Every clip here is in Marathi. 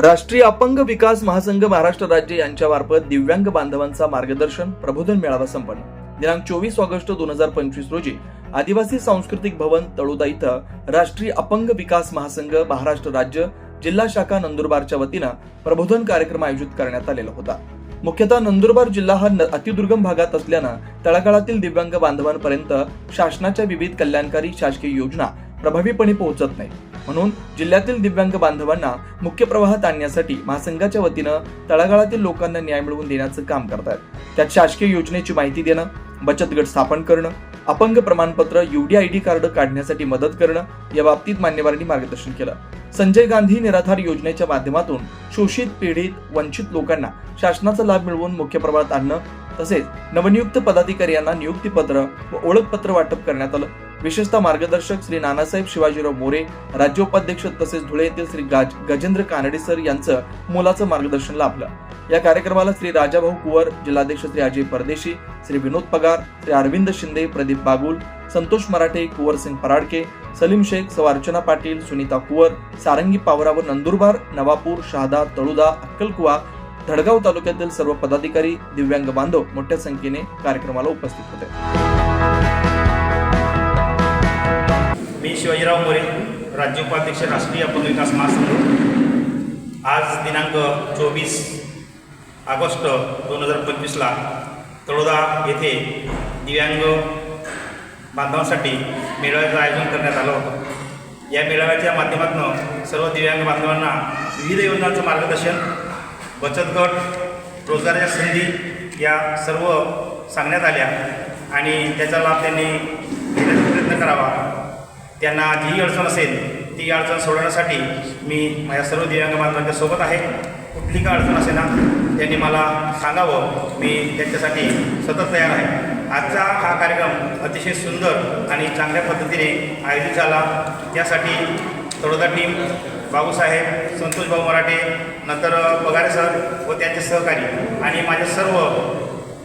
राष्ट्रीय अपंग विकास महासंघ महाराष्ट्र राज्य यांच्यामार्फत दिव्यांग बांधवांचा मार्गदर्शन प्रबोधन मेळावा संपन्न. दिनांक चोवीस ऑगस्ट दोन हजार पंचवीस रोजी आदिवासी सांस्कृतिक भवन तळोदा इथं राष्ट्रीय अपंग विकास महासंघ महाराष्ट्र राज्य जिल्हा शाखा नंदुरबारच्या वतीनं प्रबोधन कार्यक्रम आयोजित करण्यात आलेला होता. मुख्यतः नंदुरबार जिल्हा हा न- अतिदुर्गम भागात असल्यानं तळागाळातील दिव्यांग बांधवांपर्यंत शासनाच्या विविध कल्याणकारी शासकीय योजना प्रभावीपणे पोहोचत नाही. म्हणून जिल्ह्यातील दिव्यांग बांधवांना मुख्य प्रवाहात आणण्यासाठी महासंघाच्या वतीनं तळागाळातील लोकांना न्याय मिळवून देण्याचं काम करतात त्यात शासकीय योजनेची माहिती देणं बचत गट स्थापन करणं अपंग प्रमाणपत्र युडी आय डी कार्ड काढण्यासाठी मदत करणं या बाबतीत मान्यवरांनी मार्गदर्शन केलं. संजय गांधी निराधार योजनेच्या माध्यमातून शोषित पीडित वंचित लोकांना शासनाचा लाभ मिळवून मुख्य प्रवाहात आणणं तसेच नवनियुक्त पदाधिकारी यांना नियुक्तीपत्र व ओळखपत्र वाटप करण्यात आलं. विशेषतः मार्गदर्शक श्री नानासाहेब शिवाजीराव मोरे राज्योपाध्यक्ष तसेच धुळे येथील श्री गाज गजेंद्र कानडे सर यांचं मोलाचं मार्गदर्शन लाभलं. या कार्यक्रमाला श्री राजाभाऊ कुवर जिल्हाध्यक्ष श्री अजय परदेशी श्री विनोद पगार श्री अरविंद शिंदे प्रदीप बागुल संतोष मराठे कुवरसिंग पराडके सलीम शेख सवार्चना पाटील सुनीता कुवर सारंगी पावरा व नंदुरबार नवापूर शहादा तळुदा अक्कलकुवा धडगाव तालुक्यातील सर्व पदाधिकारी दिव्यांग बांधव मोठ्या संख्येने कार्यक्रमाला उपस्थित होते. शिवाजीराव मोरे राज्य उपाध्यक्ष राष्ट्रीय अपंग विकास महासंघ. आज दिनांक चोवीस ऑगस्ट दोन हजार पंचवीसला तळोदा येथे दिव्यांग बांधवांसाठी मेळाव्याचं आयोजन करण्यात आलं होतं. या मेळाव्याच्या माध्यमातून सर्व दिव्यांग बांधवांना विविध योजनांचं मार्गदर्शन बचत गट रोजगाराच्या संधी या सर्व सांगण्यात आल्या आणि त्याचा लाभ त्यांनी घेण्याचा प्रयत्न करावा. त्यांना जी अडचण असेल ती अडचण सोडवण्यासाठी मी माझ्या सर्व दिव्यांग बांधवांच्या सोबत आहे. कुठली का अडचण असेल ना त्यांनी मला सांगावं. मी त्यांच्यासाठी सतत तयार आहे. आजचा हा कार्यक्रम अतिशय सुंदर आणि चांगल्या पद्धतीने आयोजित झाला. त्यासाठी तळोदा टीम बाबूसाहेब संतोष भाऊ मराठे नंतर पगारे सर व त्यांचे सहकारी आणि माझे सर्व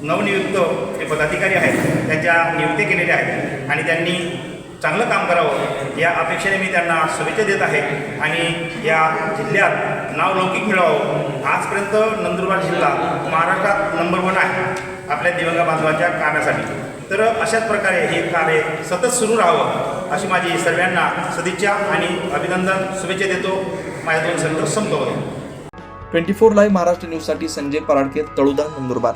नवनियुक्त जे पदाधिकारी आहेत त्यांच्या नियुक्ती केलेल्या आहेत. आणि त्यांनी चांगलं काम करावं या अपेक्षेने मी त्यांना शुभेच्छा देत आहे. आणि या जिल्ह्यात नावलौकिक मिळावं आजपर्यंत नंदुरबार जिल्हा महाराष्ट्रात नंबर वन आहे आपल्या दिवंग बांधवांच्या कामासाठी. तर अशाच प्रकारे हे कार्य सतत सुरू राहावं अशी माझी सर्वांना सदिच्छा आणि अभिनंदन शुभेच्छा देतो. माझ्या दोन शब्द संपवतो. ट्वेंटी फोर लाईव्ह महाराष्ट्र न्यूजसाठी संजय पराडके तळुदा नंदुरबार.